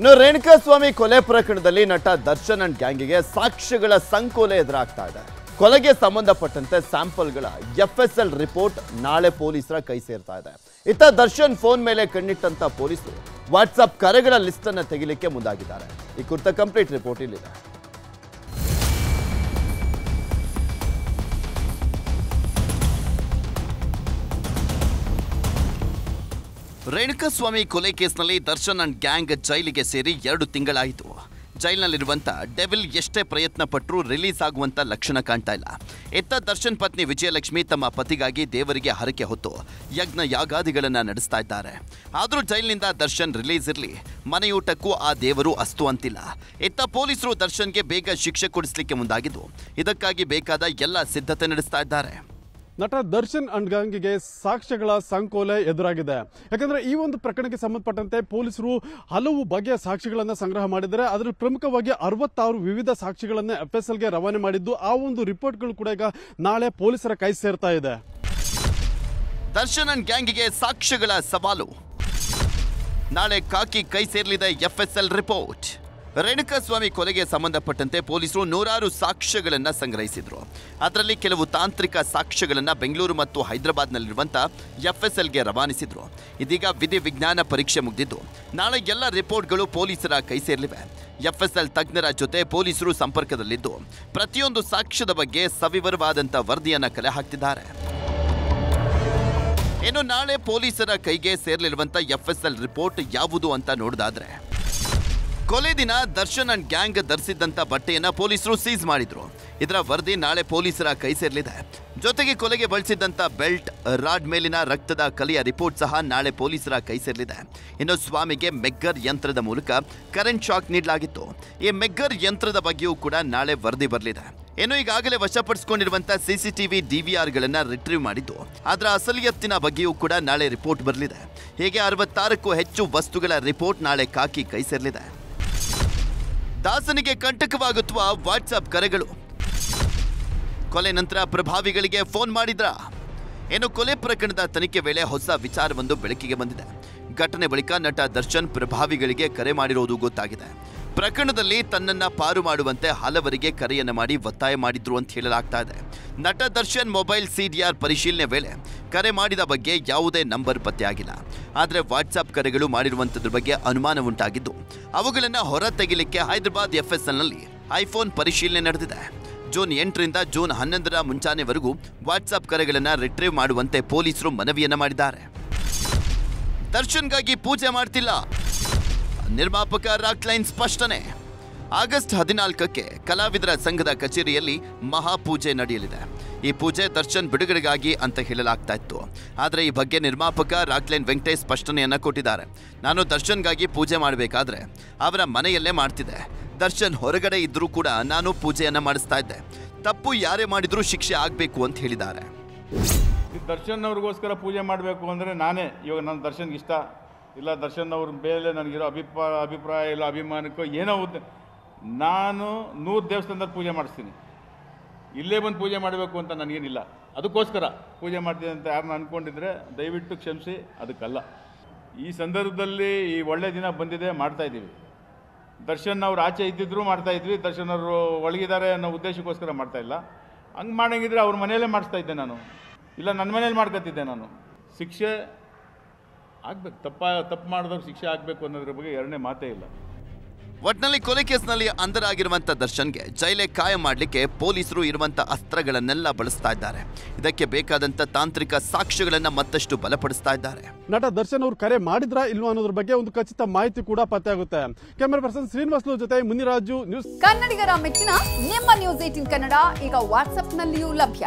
ಇನ್ನು ರೇಣುಕಾಸ್ವಾಮಿ ಕೊಲೆ ಪ್ರಕರಣದಲ್ಲಿ ನಟ ದರ್ಶನ್ ಅಂಡ್ ಗ್ಯಾಂಗಿಗೆ ಸಾಕ್ಷ್ಯಗಳ ಸಂಕೋಲೆ ಎದುರಾಗ್ತಾ ಇದೆ. ಕೊಲೆಗೆ ಸಂಬಂಧಪಟ್ಟಂತೆ ಸ್ಯಾಂಪಲ್ಗಳ ಎಫ್ಎಸ್ಎಲ್ ರಿಪೋರ್ಟ್ ನಾಳೆ ಪೊಲೀಸರ ಕೈ ಸೇರ್ತಾ ಇದೆ. ಇತ್ತ ದರ್ಶನ್ ಫೋನ್ ಮೇಲೆ ಕಣ್ಣಿಟ್ಟಂತ ಪೊಲೀಸರು ವಾಟ್ಸಪ್ ಕರೆಗಳ ಲಿಸ್ಟ್ ಅನ್ನು ತೆಗಿಲಿಕ್ಕೆ ಮುಂದಾಗಿದ್ದಾರೆ. ಈ ಕುರಿತ ಕಂಪ್ಲೀಟ್ ರಿಪೋರ್ಟ್ ಇಲ್ಲಿದೆ. ರೇಣುಕಾಸ್ವಾಮಿ ಕೊಲೆ ಕೇಸ್ನಲ್ಲಿ ದರ್ಶನ್ ಅಂಡ್ ಗ್ಯಾಂಗ್ ಜೈಲಿಗೆ ಸೇರಿ ಎರಡು ತಿಂಗಳಾಯಿತು. ಜೈಲಿನಲ್ಲಿರುವಂಥ ಡೆವಿಲ್ ಎಷ್ಟೇ ಪ್ರಯತ್ನ ಪಟ್ಟರೂ ರಿಲೀಸ್ ಆಗುವಂತ ಲಕ್ಷಣ ಕಾಣ್ತಾ ಇಲ್ಲ. ಎತ್ತ ದರ್ಶನ್ ಪತ್ನಿ ವಿಜಯಲಕ್ಷ್ಮಿ ತಮ್ಮ ಪತಿಗಾಗಿ ದೇವರಿಗೆ ಹರಕೆ ಹೊತ್ತು ಯಜ್ಞ ಯಾಗಾದಿಗಳನ್ನು ನಡೆಸ್ತಾ ಇದ್ದಾರೆ. ಆದರೂ ಜೈಲಿನಿಂದ ದರ್ಶನ್ ರಿಲೀಸ್ ಇರಲಿ, ಮನೆಯೂಟಕ್ಕೂ ಆ ದೇವರು ಅಸ್ತು ಅಂತಿಲ್ಲ. ಎತ್ತ ಪೊಲೀಸರು ದರ್ಶನ್ಗೆ ಬೇಗ ಶಿಕ್ಷೆ ಕೊಡಿಸಲಿಕ್ಕೆ ಮುಂದಾಗಿದ್ದು, ಇದಕ್ಕಾಗಿ ಬೇಕಾದ ಎಲ್ಲ ಸಿದ್ಧತೆ ನಡೆಸ್ತಾ ಇದ್ದಾರೆ. ನಟ ದರ್ಶನ್ ಗ್ಯಾಂಗಿಗೆ ಸಾಕ್ಷ್ಯಗಳ ಸಂಕೋಲೆ ಎದುರಾಗಿದೆ. ಯಾಕಂದ್ರೆ ಈ ಒಂದು ಪ್ರಕರಣಕ್ಕೆ ಸಂಬಂಧಪಟ್ಟಂತೆ ಪೊಲೀಸರು ಹಲವು ಬಗೆಯ ಸಾಕ್ಷಿಗಳನ್ನು ಸಂಗ್ರಹ ಮಾಡಿದ್ದಾರೆ. ಅದರಲ್ಲಿ ಪ್ರಮುಖವಾಗಿ ಅರವತ್ತಾರು ವಿವಿಧ ಸಾಕ್ಷಿಗಳನ್ನು ಎಫ್ಎಸ್ಎಲ್ಗೆ ರವಾನೆ ಮಾಡಿದ್ದು, ಆ ಒಂದು ರಿಪೋರ್ಟ್ಗಳು ಕೂಡ ಈಗ ನಾಳೆ ಪೊಲೀಸರ ಕೈ ಸೇರ್ತಾ ಇದೆ. ದರ್ಶನ್ ಅಂಡ್ ಗ್ಯಾಂಗಿಗೆ ಸಾಕ್ಷ್ಯಗಳ ಸವಾಲು. ನಾಳೆ ಕಾಕಿ ಕೈ ಸೇರಲಿದೆ ಎಫ್ಎಸ್ಎಲ್ ರಿಪೋರ್ಟ್. ರೇಣುಕಾಸ್ವಾಮಿ ಕೊಲೆಗೆ ಸಂಬಂಧಪಟ್ಟಂತೆ ಪೊಲೀಸರು ನೂರಾರು ಸಾಕ್ಷ್ಯಗಳನ್ನು ಸಂಗ್ರಹಿಸಿದ್ರು. ಅದರಲ್ಲಿ ಕೆಲವು ತಾಂತ್ರಿಕ ಸಾಕ್ಷ್ಯಗಳನ್ನು ಬೆಂಗಳೂರು ಮತ್ತು ಹೈದರಾಬಾದ್ನಲ್ಲಿರುವಂಥ ಎಫ್ಎಸ್ಎಲ್ಗೆ ರವಾನಿಸಿದ್ರು. ಇದೀಗ ವಿಧಿ ವಿಜ್ಞಾನ ಪರೀಕ್ಷೆ ಮುಗಿದಿದ್ದು. ನಾಳೆ ಎಲ್ಲ ರಿಪೋರ್ಟ್ಗಳು ಪೊಲೀಸರ ಕೈ ಸೇರಲಿವೆ. ಎಫ್ಎಸ್ಎಲ್ ತಜ್ಞರ ಜೊತೆ ಪೊಲೀಸರು ಸಂಪರ್ಕದಲ್ಲಿದ್ದು. ಪ್ರತಿಯೊಂದು ಸಾಕ್ಷ್ಯದ ಬಗ್ಗೆ ಸವಿವರವಾದಂಥ ವರದಿಯನ್ನು ಕಲೆ ಹಾಕ್ತಿದ್ದಾರೆ. ಇನ್ನು ನಾಳೆ ಪೊಲೀಸರ ಕೈಗೆ ಸೇರಲಿರುವಂತ ಎಫ್ಎಸ್ಎಲ್ ರಿಪೋರ್ಟ್ ಯಾವುದು ಅಂತ ನೋಡಿದಾದ್ರೆ ಕೊಲೆ ದಿನ ದರ್ಶನ್ ಅಂಡ್ ಗ್ಯಾಂಗ್ ಧರಿಸಿದ್ದಂತ ಬಟ್ಟೆಯನ್ನ ಪೊಲೀಸರು ಸೀಸ್ ಮಾಡಿದ್ರು. ಇದರ ವರದಿ ನಾಳೆ ಪೊಲೀಸರ ಕೈ ಸೇರಲಿದೆ. ಜೊತೆಗೆ ಕೊಲೆಗೆ ಬಳಸಿದಂತ ಬೆಲ್ಟ್, ರಾಡ್ ಮೇಲಿನ ರಕ್ತದ ಕಲೆಯ ರಿಪೋರ್ಟ್ ಸಹ ನಾಳೆ ಪೊಲೀಸರ ಕೈ ಸೇರಲಿದೆ. ಇನ್ನು ಸ್ವಾಮಿಗೆ ಮೆಗ್ಗರ್ ಯಂತ್ರದ ಮೂಲಕ ಕರೆಂಟ್ ಶಾಕ್ ನೀಡಲಾಗಿತ್ತು. ಈ ಮೆಗ್ಗರ್ ಯಂತ್ರದ ಬಗ್ಗೆಯೂ ಕೂಡ ನಾಳೆ ವರದಿ ಬರಲಿದೆ. ಇನ್ನು ಈಗಾಗಲೇ ವಶಪಡಿಸಿಕೊಂಡಿರುವಂತಹ ಸಿಸಿಟಿವಿ ಡಿವಿಆರ್ಗಳನ್ನ ರಿಟ್ರೀವ್ ಮಾಡಿದ್ದು. ಅದರ ಅಸಲಿಯತ್ತಿನ ಬಗ್ಗೆಯೂ ಕೂಡ ನಾಳೆ ರಿಪೋರ್ಟ್ ಬರಲಿದೆ. ಹೀಗೆ ಅರವತ್ತಾರಕ್ಕೂ ಹೆಚ್ಚು ವಸ್ತುಗಳ ರಿಪೋರ್ಟ್ ನಾಳೆ ಕಾಕಿ ಕೈ ಸೇರಲಿದೆ. ದಾಸನಿಗೆ ಕಂಟಕವಾಗುತ್ತವ ವಾಟ್ಸಪ್ ಕರೆಗಳು. ಕೊಲೆ ನಂತರ ಪ್ರಭಾವಿಗಳಿಗೆ ಫೋನ್ ಮಾಡಿದ್ರ? ಏನು ಕೊಲೆ ಪ್ರಕರಣದ ತನಿಖೆ ವೇಳೆ ಹೊಸ ವಿಚಾರವೊಂದು ಬೆಳಕಿಗೆ ಬಂದಿದೆ. ಘಟನೆ ಬಳಿಕ ನಟ ದರ್ಶನ್ ಪ್ರಭಾವಿಗಳಿಗೆ ಕರೆ ಮಾಡಿರುವುದು ಗೊತ್ತಾಗಿದೆ. ಪ್ರಕರಣದಲ್ಲಿ ತನ್ನನ್ನ ಪಾರು ಮಾಡುವಂತೆ ಹಲವರಿಗೆ ಕರೆಯನ್ನು ಮಾಡಿ ಒತ್ತಾಯ ಮಾಡಿದ್ರು ಅಂತ ಹೇಳಲಾಗ್ತಾ ಇದೆ. ನಟ ದರ್ಶನ್ ಮೊಬೈಲ್ ಸಿಡಿಆರ್ ಪರಿಶೀಲನೆ ವೇಳೆ ಕರೆ ಮಾಡಿದ ಬಗ್ಗೆ ಯಾವುದೇ ನಂಬರ್ ಪತ್ತೆಯಾಗಿಲ್ಲ ಆದರೆ ವಾಟ್ಸಾಪ್ ಕರೆಗಳು ಮಾಡಿರುವಂಥದ್ರ ಬಗ್ಗೆ ಅನುಮಾನ ಉಂಟಾಗಿದ್ದು, ಅವುಗಳನ್ನು ಹೊರ ತೆಗಿಲಿಕ್ಕೆ ಹೈದರಾಬಾದ್ ಎಫ್ಎಸ್ಎಲ್ನಲ್ಲಿ ಐಫೋನ್ ಪರಿಶೀಲನೆ ನಡೆದಿದೆ. ಜೂನ್ ಎಂಟರಿಂದ ಜೂನ್ ಹನ್ನೊಂದರ ಮುಂಚಾನೆವರೆಗೂ ವಾಟ್ಸಾಪ್ ಕರೆಗಳನ್ನು ರಿಟ್ರೀವ್ ಮಾಡುವಂತೆ ಪೊಲೀಸರು ಮನವಿಯನ್ನು ಮಾಡಿದ್ದಾರೆ. ದರ್ಶನ್ಗಾಗಿ ಪೂಜೆ ಮಾಡ್ತಿಲ್ಲ. ನಿರ್ಮಾಪಕ ರಾಕ್ಲೈನ್ ಸ್ಪಷ್ಟನೆ. ಆಗಸ್ಟ್ ಹದಿನಾಲ್ಕಕ್ಕೆ ಕಲಾವಿದರ ಸಂಘದ ಕಚೇರಿಯಲ್ಲಿ ಮಹಾಪೂಜೆ ನಡೆಯಲಿದೆ. ಈ ಪೂಜೆ ದರ್ಶನ್ ಬಿಡುಗಡೆಗಾಗಿ ಅಂತ ಹೇಳಲಾಗ್ತಾ ಇತ್ತು. ಆದರೆ ಈ ಬಗ್ಗೆ ನಿರ್ಮಾಪಕ ರಾಕ್ಲೈನ್ ವೆಂಕಟೇಶ್ ಸ್ಪಷ್ಟನೆಯನ್ನು ಕೊಟ್ಟಿದ್ದಾರೆ. ನಾನು ದರ್ಶನ್ಗಾಗಿ ಪೂಜೆ ಮಾಡಬೇಕಾದ್ರೆ ಅವರ ಮನೆಯಲ್ಲೇ ಮಾಡ್ತಿದ್ದೆ. ದರ್ಶನ್ ಹೊರಗಡೆ ಇದ್ದರೂ ಕೂಡ ನಾನು ಪೂಜೆಯನ್ನು ಮಾಡಿಸ್ತಾ ಇದ್ದೆ. ತಪ್ಪು ಯಾರೇ ಮಾಡಿದರೂ ಶಿಕ್ಷೆ ಆಗಬೇಕು ಅಂತ ಹೇಳಿದ್ದಾರೆ. ದರ್ಶನ್ ಅವ್ರಿಗೋಸ್ಕರ ಪೂಜೆ ಮಾಡಬೇಕು ಅಂದರೆ ನಾನೇ. ಇವಾಗ ನನ್ನ ದರ್ಶನ್ಗೆ ಇಷ್ಟ. ಇಲ್ಲ, ದರ್ಶನ್ ಅವ್ರ ಮೇಲೆ ನನಗಿರೋ ಅಭಿಪ್ರಾಯ ಅಭಿಪ್ರಾಯ ಇಲ್ಲ, ಅಭಿಮಾನಕ್ಕೋ ಏನೋ ಉದ್ದ, ನಾನು ನೂರು ದೇವಸ್ಥಾನದಲ್ಲಿ ಪೂಜೆ ಮಾಡಿಸ್ತೀನಿ. ಇಲ್ಲೇ ಬಂದು ಪೂಜೆ ಮಾಡಬೇಕು ಅಂತ ನನಗೇನಿಲ್ಲ. ಅದಕ್ಕೋಸ್ಕರ ಪೂಜೆ ಮಾಡ್ತೀನಿ ಅಂತ ಯಾರನ್ನ ಅಂದ್ಕೊಂಡಿದ್ರೆ ದಯವಿಟ್ಟು ಕ್ಷಮಿಸಿ, ಅದಕ್ಕಲ್ಲ. ಈ ಸಂದರ್ಭದಲ್ಲಿ ಈ ಒಳ್ಳೆ ದಿನ ಬಂದಿದೆ, ಮಾಡ್ತಾ ಇದ್ದೀವಿ. ದರ್ಶನ್ ಅವ್ರು ಆಚೆ ಇದ್ದಿದ್ರು ಮಾಡ್ತಾ ಇದ್ವಿ, ದರ್ಶನ್ ಅವರು ಒಳಗಿದ್ದಾರೆ ಅನ್ನೋ ಉದ್ದೇಶಕ್ಕೋಸ್ಕರ ಮಾಡ್ತಾ ಇಲ್ಲ. ಹಂಗೆ ಮಾಡಂಗಿದ್ರೆ ಅವ್ರ ಮನೆಯಲ್ಲೇ ಮಾಡಿಸ್ತಾ ಇದ್ದೆ ನಾನು. ಇಲ್ಲ ನನ್ನ ಮನೇಲಿ ಮಾಡ್ಕೊತಿದ್ದೆ ನಾನು. ಶಿಕ್ಷೆ ಆಗ್ಬೇಕು. ತಪ್ಪ ತಪ್ಪು ಮಾಡಿದವ್ರು ಶಿಕ್ಷೆ ಆಗಬೇಕು ಅನ್ನೋದ್ರ ಬಗ್ಗೆ ಎರಡನೇ ಮಾತೇ ಇಲ್ಲ. ಒಟ್ನಲ್ಲಿ ಕೊಲೆ ಕೇಸ್ನಲ್ಲಿ ಅಂಧರಾಗಿರುವಂತ ದರ್ಶನ್ಗೆ ಜೈಲೆ ಕಾಯಂ ಮಾಡಲಿಕ್ಕೆ ಪೊಲೀಸರು ಇರುವಂಥ ಅಸ್ತ್ರಗಳನ್ನೆಲ್ಲ ಬಳಸ್ತಾ ಇದ್ದಾರೆ. ಇದಕ್ಕೆ ಬೇಕಾದಂಥ ತಾಂತ್ರಿಕ ಸಾಕ್ಷ್ಯಗಳನ್ನು ಮತ್ತಷ್ಟು ಬಲಪಡಿಸ್ತಾ ಇದ್ದಾರೆ. ನಟ ದರ್ಶನ್ ಅವರು ಕರೆ ಮಾಡಿದ್ರಾ ಇಲ್ವಾ ಅನ್ನೋದ್ರ ಬಗ್ಗೆ ಒಂದು ಖಚಿತ ಮಾಹಿತಿ ಕೂಡ ಪತ್ತೆ ಆಗುತ್ತೆ. ಕ್ಯಾಮರಾ ಪರ್ಸನ್ ಶ್ರೀನಿವಾಸ್ ಜೊತೆ ಮುನಿರಾಜು ನ್ಯೂಸ್. ಕನ್ನಡಿಗರ ಮೆಚ್ಚಿನ ನಿಮ್ಮ ನ್ಯೂಸ್ ಏಟಿನ್ ಕನ್ನಡ ಈಗ ವಾಟ್ಸ್ಆಪ್ನಲ್ಲಿಯೂ ಲಭ್ಯ.